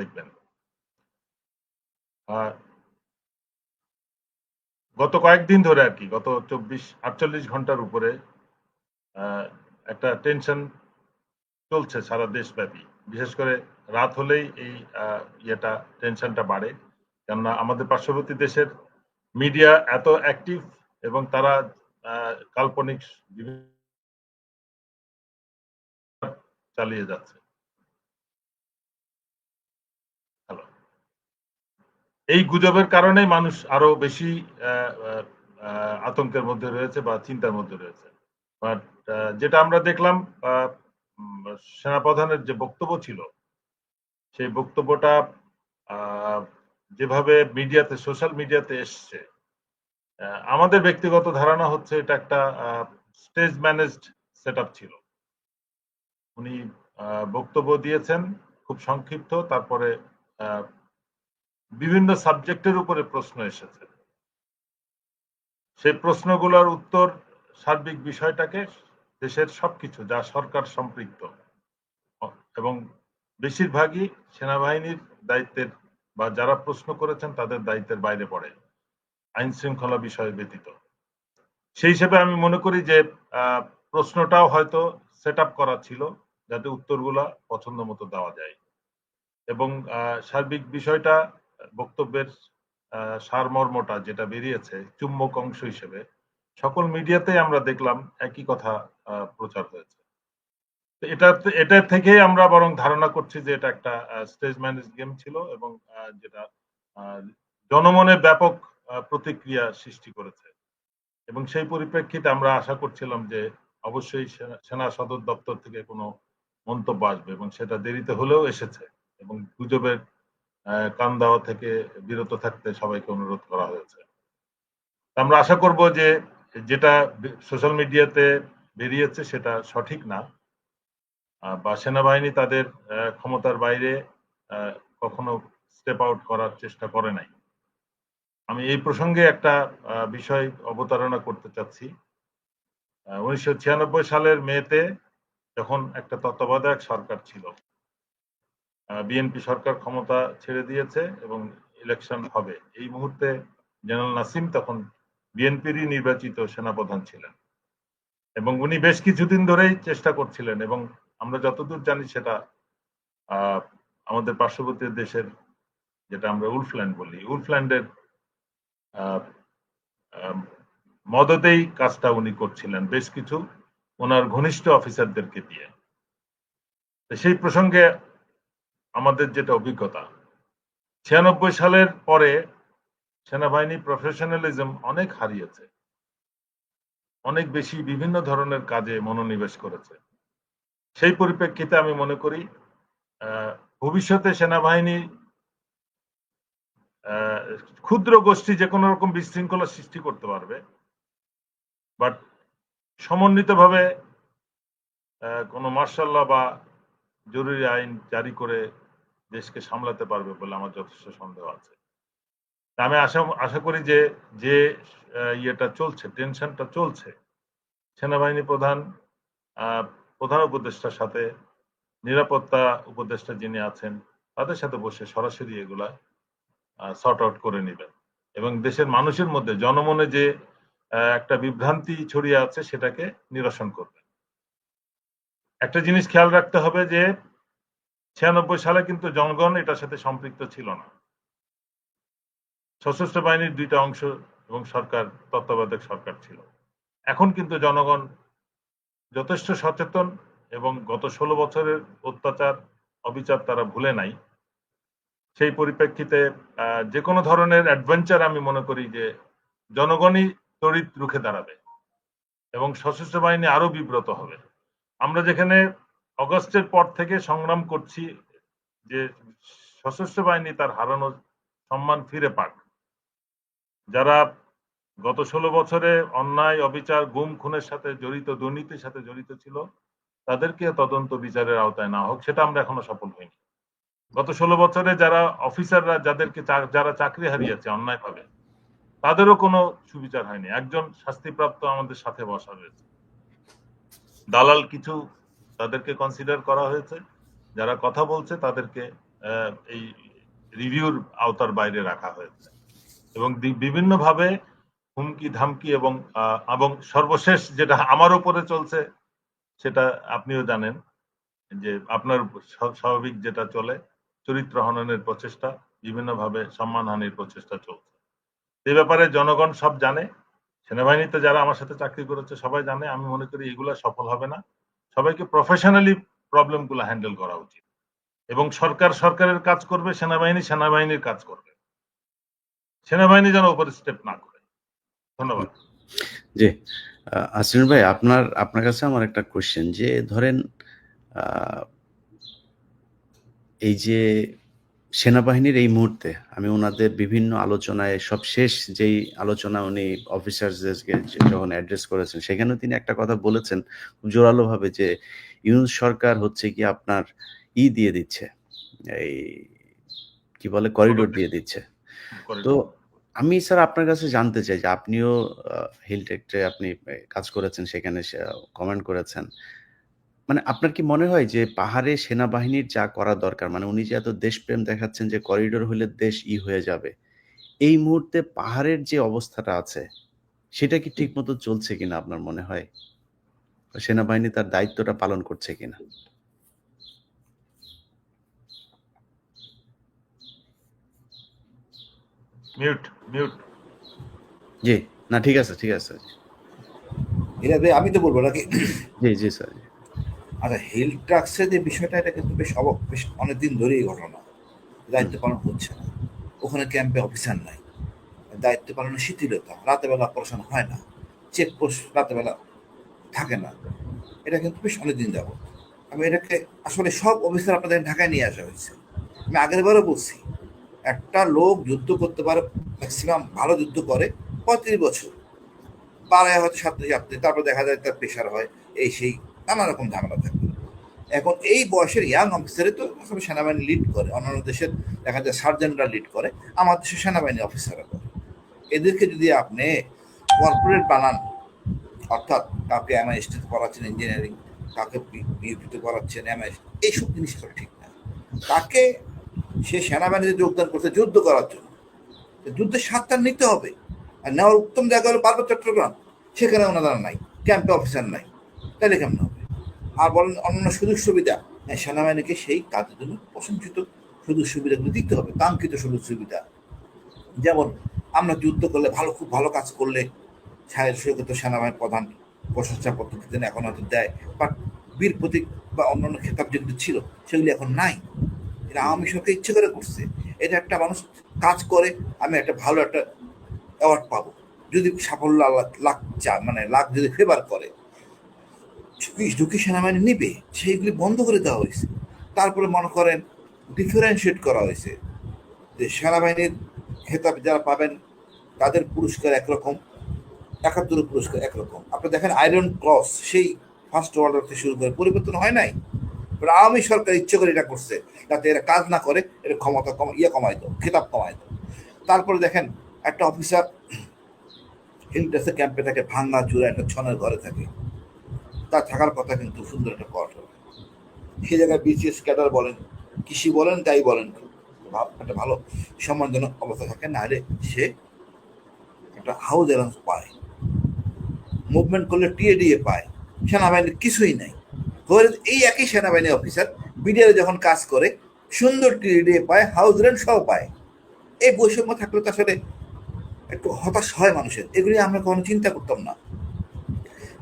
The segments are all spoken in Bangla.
দেখবেন। গত কয়েকদিন ধরে আর কি, গত চব্বিশ, আটচল্লিশ ঘণ্টার উপরে একটা টেনশন চলছে সারা দেশব্যাপী। বিশেষ করে রাত হলেই এই ইয়েটা, টেনশনটা বাড়ে। কেননা আমাদের পার্শ্ববর্তী দেশের মিডিয়া এত অ্যাক্টিভ এবং তারা কাল্পনিক চালিয়ে যাচ্ছে। এই গুজবের কারণে মানুষ আরও বেশি আতঙ্কের মধ্যে রয়েছে বা চিন্তার মধ্যে রয়েছে। বাট যেটা আমরা দেখলাম সেনাপ্রধানের যে বক্তব্য ছিল, সেই বক্তব্যটা যেভাবে মিডিয়াতে, সোশ্যাল মিডিয়াতে এসছে আমাদের ব্যক্তিগত ধারণা হচ্ছে এটা একটা স্টেজ ম্যানেজড সেট ছিল। উনি বক্তব্য দিয়েছেন, খুব সংক্ষিপ্ত, তারপরে বিভিন্ন সাবজেক্টের উপরে প্রশ্ন এসেছে। সেই প্রশ্নগুলোর উত্তর সার্বিক বিষয়টাকে দেশের সবকিছু, যা সরকার সম্পৃক্ত এবং বেশিরভাগই সেনাবাহিনীর দায়িত্বের বা যারা প্রশ্ন করেছেন তাদের দায়িত্বের বাইরে পড়ে, আইন শৃঙ্খলা বিষয় ব্যতীত। সেই হিসেবে আমি মনে করি যে প্রশ্নটাও হয়তো সেট করা ছিল যাতে উত্তরগুলা পছন্দ মতো দেওয়া যায়। এবং সার্বিক বিষয়টা বক্তব্যের সারমর্মটা যেটা বেরিয়েছে চুম্বক অংশ হিসেবে, সকল মিডিয়াতেই আমরা দেখলাম একই কথা প্রচার হয়েছে। এটা এটা থেকেই আমরা বরং ধারণা করছি যে এটা একটা স্টেজ ম্যানেজ গেম ছিল এবং যেটা জনমনে ব্যাপক প্রতিক্রিয়া সৃষ্টি করেছে। এবং সেই পরিপ্রেক্ষিতে আমরা আশা করছিলাম যে অবশ্যই সেনা- সদর দপ্তর থেকে কোনো মন্তব্য আসবে এবং সেটা দেরিতে হলেও এসেছে এবং গুজবের কান দেওয়া থেকে বিরত থাকতে সবাইকে অনুরোধ করা হয়েছে। আমরা আশা করব যে যেটা সোশ্যাল মিডিয়াতে বেরিয়েছে সেটা সঠিক না। বা সেনাবাহিনী তাদের ক্ষমতার বাইরে কখনো স্টেপ আউট করার চেষ্টা করে নাই। আমি এই প্রসঙ্গে একটা বিষয় অবতারণা করতে চাচ্ছি। উনিশশো ছিয়ানব্বই সালের মেতে যখন একটা তত্ত্বাবধায়ক সরকার ছিল বিএনপি সরকার ক্ষমতা ছেড়ে দিয়েছে এবং ইলেকশন হবে। এই মুহূর্তে জেনারেল নাসিম তখন বিএনপিরই নির্বাচিত সেনাপ্রধান ছিলেন এবং উনি বেশ কিছুদিন ধরেই চেষ্টা করছিলেন এবং আমরা যতদূর জানি সেটা আমাদের পার্শ্ববর্তী দেশের যেটা আমরা উলফল্যান্ড বলি, উলফল্যান্ডের মদতেই কাজটা উনি করছিলেন বেশ কিছু। ওনার ঘনিষ্ঠ অফিসারদেরকে দিয়ে। সেই প্রসঙ্গে আমাদের যেটা অভিজ্ঞতা। ছিয়ানব্বই সালের পরে সেনাবাহিনী প্রফেশনালিজম অনেক হারিয়েছে। অনেক বেশি বিভিন্ন ধরনের কাজে মনোনিবেশ করেছে। সেই পরিপ্রেক্ষিতে আমি মনে করি ভবিষ্যতে সেনাবাহিনী ক্ষুদ্র গোষ্ঠী যে কোনো রকম বিশৃঙ্খলা সৃষ্টি করতে পারবে বাট সমন্বিতভাবে কোনো মার্শাল্লাহ বা জরুরি আইন জারি করে দেশকে সামলাতে পারবে বলে আমার যথেষ্ট সন্দেহ আছে। আমি আশা আশা করি যে যে ইয়েটা চলছে, টেনশনটা চলছে, সেনাবাহিনী প্রধান প্রধান উপদেষ্টার সাথে, নিরাপত্তা উপদেষ্টা যিনি আছেন, তাদের সাথে বসে সরাসরি এগুলা সর্ট আউট করে নেবেন। এবং দেশের মানুষের মধ্যে জনমনে যে একটা বিভ্রান্তি ছড়িয়ে আছে, সেটাকে নিরসন করবেন। একটা জিনিস খেয়াল রাখতে হবে যে ছিয়ানব্বই সালে কিন্তু জনগণ এটার সাথে সম্পৃক্ত ছিল না। সশস্ত্র বাহিনীর দুইটা অংশ এবং সরকার, তত্ত্বাবধায়ক সরকার ছিল। এখন কিন্তু জনগণ যথেষ্ট সচেতন এবং গত ষোলো বছরের অত্যাচার, অবিচার তারা ভুলে নাই। সেই পরিপ্রেক্ষিতে যে কোনো ধরনের অ্যাডভেঞ্চার আমি মনে করি যে জনগণই তড়িৎ রুখে দাঁড়াবে এবং সশস্ত্র বাহিনী আরও বিব্রত হবে। আমরা যেখানে অগস্টের পর থেকে সংগ্রাম করছি যে সশস্ত্র বাহিনী তার হারানো সম্মান ফিরে পাক। যারা গত ষোলো বছরে অন্যায়, অবিচার, গুম, খুনের সাথে জড়িত, দুর্নীতির সাথে জড়িত ছিল, তাদেরকে তদন্ত বিচারের আওতায় না হোক, সেটা আমরা এখনও সফল হইনি। গত ষোলো বছরে যারা অফিসাররা যাদেরকে যারা চাকরি হারিয়েছে অন্যায়ভাবে, তাদেরও কোনো সুবিচার হয়নি। একজন শাস্তিপ্রাপ্ত আমাদের সাথে বসা রয়েছে দালাল কিছু তাদেরকে কনসিডার করা হয়েছে। যারা কথা বলছে, তাদেরকে এই রিভিউর আওতার বাইরে রাখা হয়েছে। এবং বিভিন্নভাবে হুমকি, ধামকি এবং এবং সর্বশেষ যেটা আমার উপরে চলছে, সেটা আপনিও জানেন যে আপনার স্বাভাবিক যেটা চলে, চরিত্র হননের প্রচেষ্টা, বিভিন্নভাবে সম্মানহানির প্রচেষ্টা চলছে। এই ব্যাপারে জনগণ সব জানে, সেনাবাহিনীতে যারা আমার সাথে চাকরি করেছে সবাই জানে, আমি মনে করি এগুলা সফল হবে না। সবাইকে প্রফেশনালি প্রবলেমগুলো হ্যান্ডেল করা উচিত। এবং সরকার সরকারের কাজ করবে, সেনাবাহিনী সেনাবাহিনীর কাজ করবে। সেনাবাহিনী যেন ওপর স্টেপ না করে। ধন্যবাদ। জি আসিন ভাই, আপনার আপনার কাছে আমার একটা কোশ্চেন যে, ধরেন এই যে সেনাবাহিনীর এই মুহূর্তে আমি ওনাদের বিভিন্ন আলোচনায় সবশেষ যেই আলোচনা উনি অফিসারদেরকে যখন অ্যাড্রেস করেছেন সেখানেও তিনি একটা কথা বলেছেন জোরালোভাবে যে ইউনুস সরকার হচ্ছে কি আপনার ই দিয়ে দিচ্ছে এই কি বলে করিডোর দিয়ে দিচ্ছে। তো আমি স্যার আপনার কাছে জানতে চাই যে আপনিও হিলটেকটে আপনি কাজ করেছেন সেখানে কমেন্ট করেছেন। মানে আপনার কি মনে হয় যে পাহাড়ে সেনাবাহিনীর যা করা দরকার মানে উনি যে এত দেশপ্রেম দেখাচ্ছেন যে করিডোর হলে দেশ ই হয়ে যাবে এই মুহূর্তে পাহাড়ের যে অবস্থাটা আছে সেটা কি ঠিক মতো চলছে কিনা আপনার মনে হয়? সেনাবাহিনী তার দায়িত্বটা পালন করছে কিনা? মিউট মিউট জি না ঠিক আছে ঠিক আছে। এটা আমি তো বলব নাকি? জি জি স্যার আচ্ছা হিল ট্রাক্সের যে বিষয়টা, এটা কিন্তু বেশ অব, বেশ অনেকদিন ধরেই ঘটনা। দায়িত্ব পালন হচ্ছে না। ওখানে ক্যাম্পে অফিসার নাই। দায়িত্ব পালনের শিথিলতা। রাতে বেলা অপারেশন হয় না। চেকপোস্ট রাতে বেলা থাকে না। এটা কিন্তু বেশ অনেকদিন যাব আমি এটাকে আসলে সব অফিসার আপনাদের ঢাকায় নিয়ে আসা হয়েছে। আমি আগের বারও বলছি, একটা লোক যুদ্ধ করতে পারে ম্যাক্সিমাম ভালো যুদ্ধ করে পঁয়ত্রিশ বছর। পাড়ায় হয়তো সাথে সাথে তারপর দেখা যায় তার প্রেশার হয়, এই সেই নানা রকম ঝামেলা থাকে এখন এই বয়সের ইয়াং অফিসারে তো সেনাবাহিনী লিড করে, অন্যান্য দেশের দেখা যায় সার্জেন্টরা লিড করে, আমার দেশের সেনাবাহিনী অফিসাররা করে। এদেরকে যদি আপনি কর্পোরেট বানান, অর্থাৎ কাউকে এমআইএসটি করাচ্ছেন ইঞ্জিনিয়ারিং কাউকে বিউপিতে করাচ্ছেন এমআইএস এইসব জিনিস আসলে ঠিক না। তাকে সে সেনাবাহিনীতে যোগদান করতে যুদ্ধ করার জন্য। তো যুদ্ধের স্বাদটা নিতে হবে। আর নেওয়ার উত্তম জায়গা হলো পার্বত্য চট্টগ্রাম। সেখানে ওনারা নাই ক্যাম্পে অফিসার নাই। তাহলে কেমন হবে? আর বলেন অন্যান্য সুযোগ সুবিধা। হ্যাঁ, সেনাবাহিনীকে সেই কাজের জন্য প্রশংসিত সুযোগ সুবিধাগুলো দিতে হবে কাঙ্ক্ষিত সুযোগ সুবিধা। যেমন আমরা যুদ্ধ করলে ভালো খুব ভালো কাজ করলে সৈকত সেনাবাহিনীর প্রধান প্রশংসা পদ্ধতি দেন এখন হয়তো দেয়। বাট বীর প্রতীক বা অন্যান্য খেতাব যেগুলো ছিল সেগুলি এখন নাই। এটা আওয়ামী সরকার ইচ্ছে করে করছে। এটা একটা মানুষ কাজ করে আমি একটা ভালো একটা অ্যাওয়ার্ড পাবো। যদি সাফল্য লাখ চা মানে লাখ যদি ফেভার করে। ঝুঁকি সেনাবাহিনী নিবে, সেইগুলি বন্ধ করে দেওয়া হয়েছে। তারপরে মনে করেন ডিফারেন্সিয়েট করা হয়েছে যে সেনাবাহিনীর খেতাব যারা পাবেন, তাদের পুরস্কার একরকম একাত্তর পুরস্কার একরকম। আপনি দেখেন আয়রন ক্রস সেই ফার্স্ট ওয়ার্ল্ড থেকে শুরু করে পরিবর্তন হয় নাই। আওয়ামী সরকার ইচ্ছে করে এটা করছে, যাতে এরা কাজ না করে এটা ক্ষমতা কম ইয়ে কমাই দাও, খেতাব কমাই দাও। তারপরে দেখেন একটা অফিসার হিলটেসে ক্যাম্পে থাকে ভাঙ্গা চূড়া একটা ছনের ঘরে থাকে। তার থাকার কথা কিন্তু সুন্দর একটা কোয়ার্টার সে জায়গায় বিসিএস ক্যাডার বলেন, কৃষি বলেন তাই বলেন একটা ভালো সম্মানজনক অবস্থা থাকে, নাহলে সে একটা হাউস অ্যালাউন্স পায়। মুভমেন্ট করলে টিএডিএ পায়। সেনাবাহিনীর কিছুই নাই। এই একই সেনাবাহিনী অফিসার বিডিআর যখন কাজ করে, সুন্দর টিএডিএ পায় হাউস রেন্ট সহ পায়। এই বৈষম্য থাকলে তো আসলে একটু হতাশ হয় মানুষের। এগুলি আমরা কখনো চিন্তা করতাম না।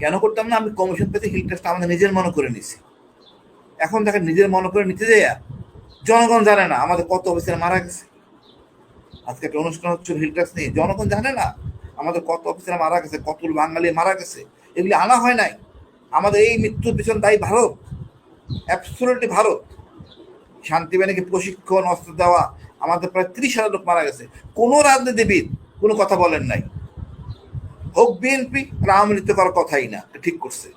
কেন করতাম না? আমি কমিশন পেতে হিল টেস্ট আমাদের নিজের মনে করে নিছি। এখন দেখেন নিজের মনে করে নিতে যাইয়া জনগণ জানে না আমাদের কত অফিসার মারা গেছে। আজকে একটা অনুষ্ঠান হচ্ছে হিল টেস্ট নিয়ে। জনগণ জানে না আমাদের কত অফিসার মারা গেছে কত বাঙালি মারা গেছে। এগুলি আনা হয় নাই। আমাদের এই মৃত্যুর পিছন দায়ী ভারত। অ্যাবসোলুটলি ভারত। শান্তিবাহিনীকে প্রশিক্ষণ, অস্ত্র দেওয়া, আমাদের প্রায় ত্রিশ হাজার লোক মারা গেছে। কোনো রাজনীতিবিদ কোনো কথা বলেন নাই। হোক বিএনপি আওয়ামী লীগ করার কথাই না ঠিক করছে।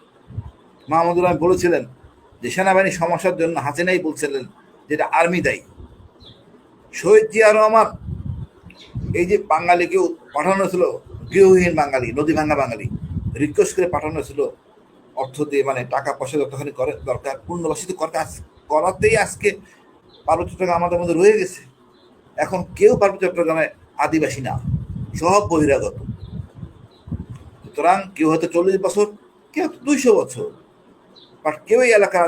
মাহমুদুর রহমান বলেছিলেন যে সেনাবাহিনীর সমস্যার জন্য হাসিনাই বলছিলেন যেটা আর্মি দায়ী। শহীদ জিয়া রহমান, এই যে বাঙালিকেও পাঠানো ছিল, গৃহহীন বাঙালি নদী ভাঙ্গা বাঙালি রিকোয়েস্ট করে পাঠানো ছিল, অর্থ দিয়ে মানে টাকা পয়সা যতখানি করে দরকার পূর্ণবাসিত করতে করাতেই আজকে পার্বত্য চট্টগ্রাম আমাদের মধ্যে রয়ে গেছে। এখন কেউ পার্বত্য চট্টগ্রামে আদিবাসী না, সব বহিরাগত। সুতরাং কেউ হয়তো চল্লিশ বছর কেউ দুইশো বছর। বাট কেউ এই এলাকার